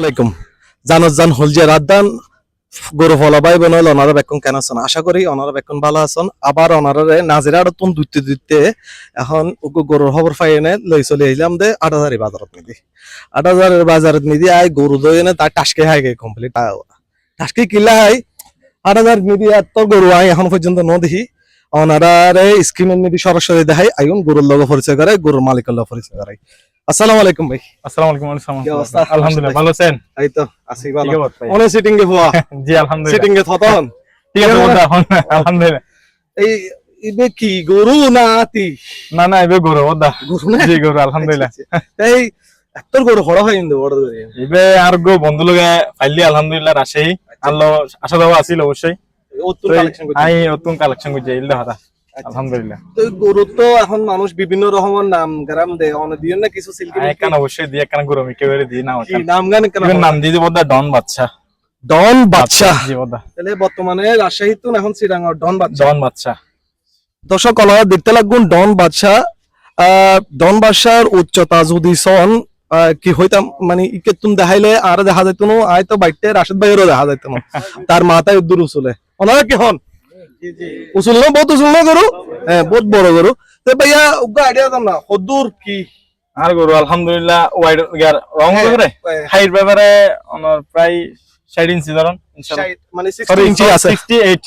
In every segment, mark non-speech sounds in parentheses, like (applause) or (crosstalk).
আলাইকুম। জানত জান হলজে রাদ্দান গরু ফলা ভাই বোন হল ওনারা বেক্ষণ কেন আছেন? আশা করি ওনারা বেক্ষণ ভালো আছেন। আবার ওনারা নাজিরা আরও তুন দুইতে দুইতে এখন গরুর খবর পাই এনে লই চলে আইলাম দে আট হাজারি বাজারত নিদি আট হাজারের বাজারত নিদি আই গরু দই এনে তার টাসকে হাই গে কমপ্লিট টাসকে কিলা হাই আট হাজার নিদি এত গরু আই এখন পর্যন্ত ন দেখি ওনারা স্কিমের নিদি সরাসরি দেখাই, আইন গরুর লগে পরিচয় করে গরুর মালিকের লগে পরিচয় করাই। আসসালামু আলাইকুম ভাই। আসসালামু আলাইকুম ওয়া কি অবস্থা? আলহামদুলিল্লাহ ভালো আছেন? এই তো আছি ভালো। কি খবর? ভাই? অনেক সিটিং গে হওয়া জি আলহামদুলিল্লাহ। সিটিং গে থতন। ঠিক আছে বন্ধু, এখন আলহামদুলিল্লাহ। এই ইবে কি গরু না আতি? না গরু ওদা। গরু না? জি গরু আলহামদুলিল্লাহ। আচ্ছা, আচ্ছা। এই গরু হয় বড় আর গো বন্ধু লগে আলহামদুলিল্লাহ রাজশাহী। আল্লাহ আশা আছিল অবশ্যই। কালেকশন করছে আই কালেকশন করছে আলহামদুলিল্লাহ। তো গরু তো এখন মানুষ বিভিন্ন রকমের নাম গ্রাম দেয় অনেক দিয়ে না কিছু সিল্কি আই অবশ্যই দিয়ে কান গরু মিকে করে দি না নাম গান কেন নাম দিয়ে বদা ডন বাচ্চা। ডন বাদশাহ তাহলে বর্তমানে রাজশাহী তো এখন শ্রীরাঙ্গর ডন বাদশাহ ডন বাচ্চা। দর্শক দেখতে লাগুন ডন বাদশাহ আহ, ডন বাদশার উচ্চতা যদি সন কি হইতাম মানে ইকে তুম দেখাইলে আর দেখা যাইতো না আয় তো বাইতে রাশেদ ভাইয়েরও দেখা যাইতো না (laughs) তার মাথায় উদ্দুর উচুলে ওনারা কি হন? উচুল না বহুত উচুল না গরু হ্যাঁ বহুত বড় গরু তো ভাইয়া উগা আইডিয়া দাম না হদুর কি? আর গরু আলহামদুলিল্লাহ ওয়াইড ইয়ার রং করে হাইট ব্যাপারে অনর প্রায় 60 ইঞ্চি ধরুন মানে সরি 60 ইঞ্চি আছে। 68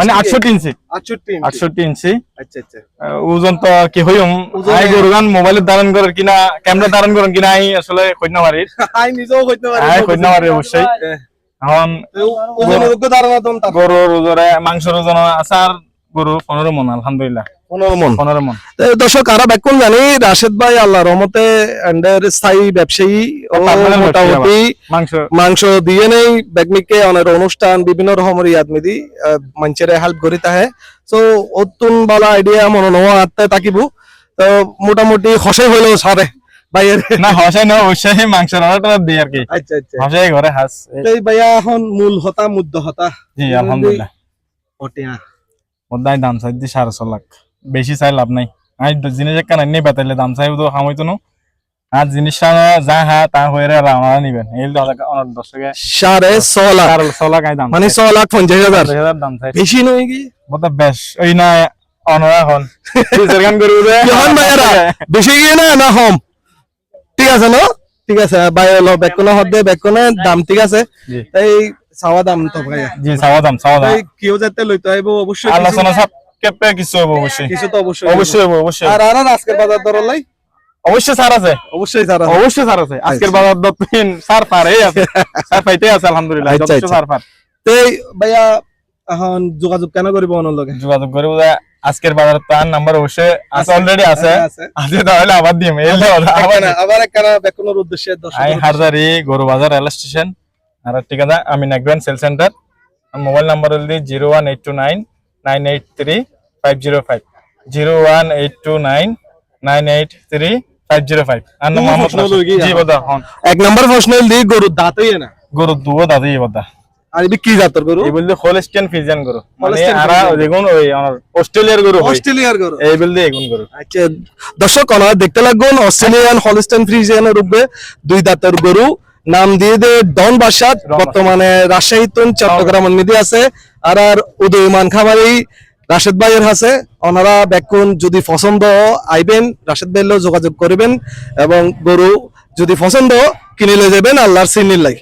মানে 68 ইঞ্চি। 68 ইঞ্চি। 68 ইঞ্চি। আচ্ছা আচ্ছা। ওজন তো কি হইম আই এ- গরু গান মোবাইলে ধারণ করার কিনা ক্যামেরা ধারণ করেন কিনা আই আসলে কইনা মারি আই নিজেও হইতে পারি আই কইনা মারি অবশ্যই হ্যাঁ। এখন গরুর ওজনে মাংসের ওজন আছে আর গরু পনেরো মন আলহামদুলিল্লাহ। পনেরো মন। পনেরো মন। দর্শক আরা ব্যাকুল জানি রাশেদ ভাই আল্লাহ রহমতে স্থায়ী ব্যবসায়ী ব্যবসায়ী মোটামুটি মাংস। মাংস দিয়ে নেই বেগমিকে অনেক অনুষ্ঠান বিভিন্ন রকমের ইয়াদ মিদি মানুষের হেল্প করি তাহে। তো অতুন বালা আইডিয়া মনে নোয়া আত্মা তাকিব তো মোটামুটি হসে হইলেও সারে। ভাইয়ের না হসাই না অবশ্যই মাংসের অর্ডারটা দিই আর কি। আচ্ছা আচ্ছা। হসাই ঘরে হাস এই- এই ভাইয়া এখন মূল হতা মুদ্দ হতা। জি আলহামদুলিল্লাহ। ওটিয়া ওদাই দাম চাই দি সাড়ে ছ লাখ। বেশি চাই লাভ নাই। আই জিনিস একটা নেই বেতাইলে দাম চাই তো খামাইতো নো। আর জিনিসটা যা হা তা হয়ে রাওনা নিবেন। এই দশ টাকা। সাড়ে ছ লাখ। চার ছ লাখ আই দাম মানে ছ লাখ পঞ্চাশ হাজার। দাম চাই। বেশি নয় কি? বলতে বেশ ওই না অনরা (laughs) গান করব বেশি গিয়ে না না হম। ঠিক আছে ন? ঠিক আছে ভাই হলো বেকনে হদ দে বেকনে দাম ঠিক আছে। এই চাওয়া দাম তো ভাইয়া জি চাওয়া দাম চাওয়া দাম। কেউ যাতে লইতে আইব অবশ্যই আলোচনা সব কেপে কিছু হব অবশ্যই কিছু তো অবশ্যই অবশ্যই হব অবশ্যই আর আর আজকের বাজার দর লাই অবশ্যই স্যার আছে। অবশ্যই তারা অবশ্যই স্যার আছে। আজকের বাজার দক্ষিণ স্যার পার এই আছে। স্যার পাইতে আছে আলহামদুলিল্লাহ। আচ্ছা, যথেষ্ট আচ্ছা। স্যার পার তো এই ভাইয়া এখন যোগাযোগ কেন করিব অন্য লগে যোগাযোগ করে বোঝা আজকের বাজার তার নাম্বার অবশ্যই আছে অলরেডি আছে। আছে। তাহলে আবার দিম আবার আবার একখানা বেকনের উদ্দেশ্যে আই হারদারি গরু বাজার রেল স্টেশন। আর ঠিক আছে আমি neckband cell center. Mobile number হল zero one eight two nine nine eight three five zero five. Zero one eight two nine nine eight three five zero five. আর নাম দুটো মোহাম্মদ প্রশ্ন। হলো কি? জি বদা। হন এক নাম্বার প্রশ্ন হইল দি গরুর দাঁতই না। গরু দুও দাদি বদা। আর ইবি কি জাতর গরু? এই বলতে হোলস্টিয়ান ফিজিয়ান গরু। মানে আরা দেখুন ওই অস্ট্রেলিয়ার গরু অস্ট্রেলিয়ার গরু। এই বলতে এগুন গরু। আচ্ছা দর্শক ওনারা দেখতে লাগবেন অস্ট্রেলিয়ান হলস্টেন ফ্রিজিয়ানের রূপে দুই দাঁতের গরু। নাম দিয়ে দে ডন বাসাদ। বর্তমানে রাজশাহী তুন চট্টগ্রামের মধ্যে আছে। আর আর উদয়মান খামারি রাশেদ ভাইয়ের আছে ওনারা বেকুন যদি পছন্দ আইবেন রাশেদ ভাইয়ের যোগাযোগ করবেন এবং গরু যদি পছন্দ কিনে লয়ে যাবেন আল্লাহর সিনির লাই